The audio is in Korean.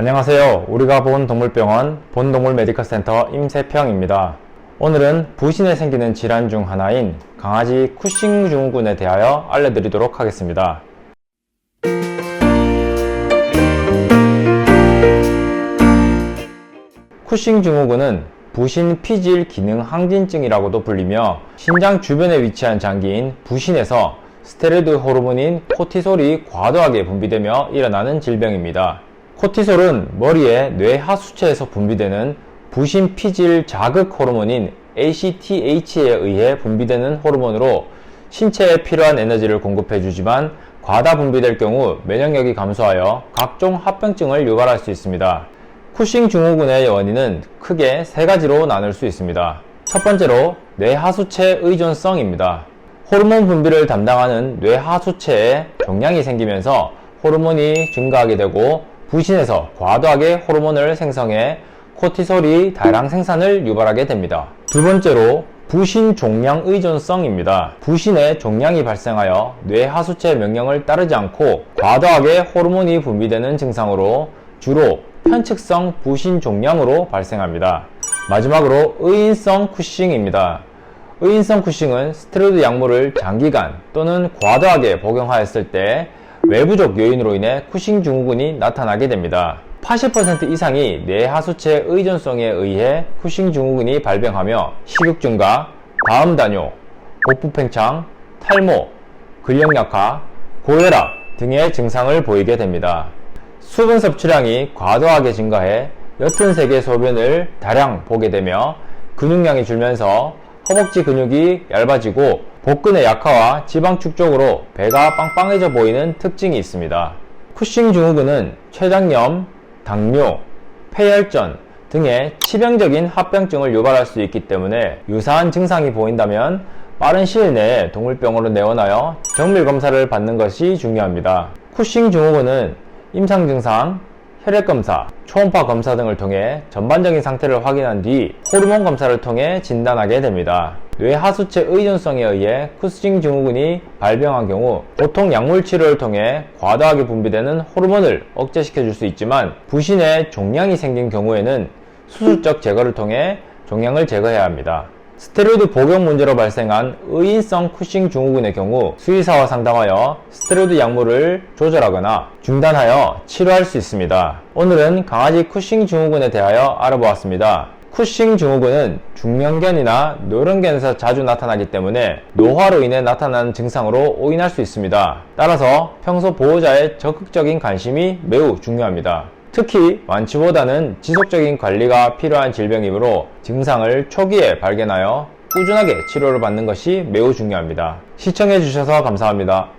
안녕하세요. 우리가 본 동물병원 본동물 메디컬 센터 임세평입니다. 오늘은 부신에 생기는 질환 중 하나인 강아지 쿠싱 증후군에 대하여 알려드리도록 하겠습니다. 쿠싱 증후군은 부신 피질 기능 항진증이라고도 불리며 신장 주변에 위치한 장기인 부신에서 스테로이드 호르몬인 코티솔이 과도하게 분비되며 일어나는 질병입니다. 코티솔은 머리의 뇌 하수체에서 분비되는 부신 피질 자극 호르몬인 ACTH에 의해 분비되는 호르몬으로 신체에 필요한 에너지를 공급해 주지만 과다 분비될 경우 면역력이 감소하여 각종 합병증을 유발할 수 있습니다. 쿠싱 증후군의 원인은 크게 세 가지로 나눌 수 있습니다. 첫 번째로 뇌하수체 의존성입니다. 호르몬 분비를 담당하는 뇌하수체에 종양이 생기면서 호르몬이 증가하게 되고 부신에서 과도하게 호르몬을 생성해 코티솔이 다량 생산을 유발하게 됩니다. 두 번째로 부신 종양 의존성입니다. 부신에 종양이 발생하여 뇌 하수체 명령을 따르지 않고 과도하게 호르몬이 분비되는 증상으로 주로 편측성 부신 종양으로 발생합니다. 마지막으로 의인성 쿠싱입니다. 의인성 쿠싱은 스테로이드 약물을 장기간 또는 과도하게 복용하였을 때 외부적 요인으로 인해 쿠싱 증후군이 나타나게 됩니다. 80% 이상이 뇌하수체 의존성에 의해 쿠싱 증후군이 발병하며 식욕 증가, 다음 단요, 복부 팽창, 탈모, 근력 약화, 고혈압 등의 증상을 보이게 됩니다. 수분 섭취량이 과도하게 증가해 옅은 색의 소변을 다량 보게 되며 근육량이 줄면서 허벅지 근육이 얇아지고 복근의 약화와 지방 축적으로 배가 빵빵해져 보이는 특징이 있습니다. 쿠싱 증후군은 췌장염, 당뇨, 폐혈전 등의 치명적인 합병증을 유발할 수 있기 때문에 유사한 증상이 보인다면 빠른 시일 내에 동물병원으로 내원하여 정밀 검사를 받는 것이 중요합니다. 쿠싱 증후군은 임상 증상, 혈액 검사, 초음파 검사 등을 통해 전반적인 상태를 확인한 뒤 호르몬 검사를 통해 진단하게 됩니다. 뇌 하수체 의존성에 의해 쿠싱 증후군이 발병한 경우 보통 약물 치료를 통해 과다하게 분비되는 호르몬을 억제시켜 줄 수 있지만 부신에 종양이 생긴 경우에는 수술적 제거를 통해 종양을 제거해야 합니다. 스테로이드 복용 문제로 발생한 의인성 쿠싱 증후군의 경우 수의사와 상담하여 스테로이드 약물을 조절하거나 중단하여 치료할 수 있습니다. 오늘은 강아지 쿠싱 증후군에 대하여 알아보았습니다. 쿠싱 증후군은 중년견이나 노령견에서 자주 나타나기 때문에 노화로 인해 나타나는 증상으로 오인할 수 있습니다. 따라서 평소 보호자의 적극적인 관심이 매우 중요합니다. 특히 완치보다는 지속적인 관리가 필요한 질병이므로 증상을 초기에 발견하여 꾸준하게 치료를 받는 것이 매우 중요합니다. 시청해주셔서 감사합니다.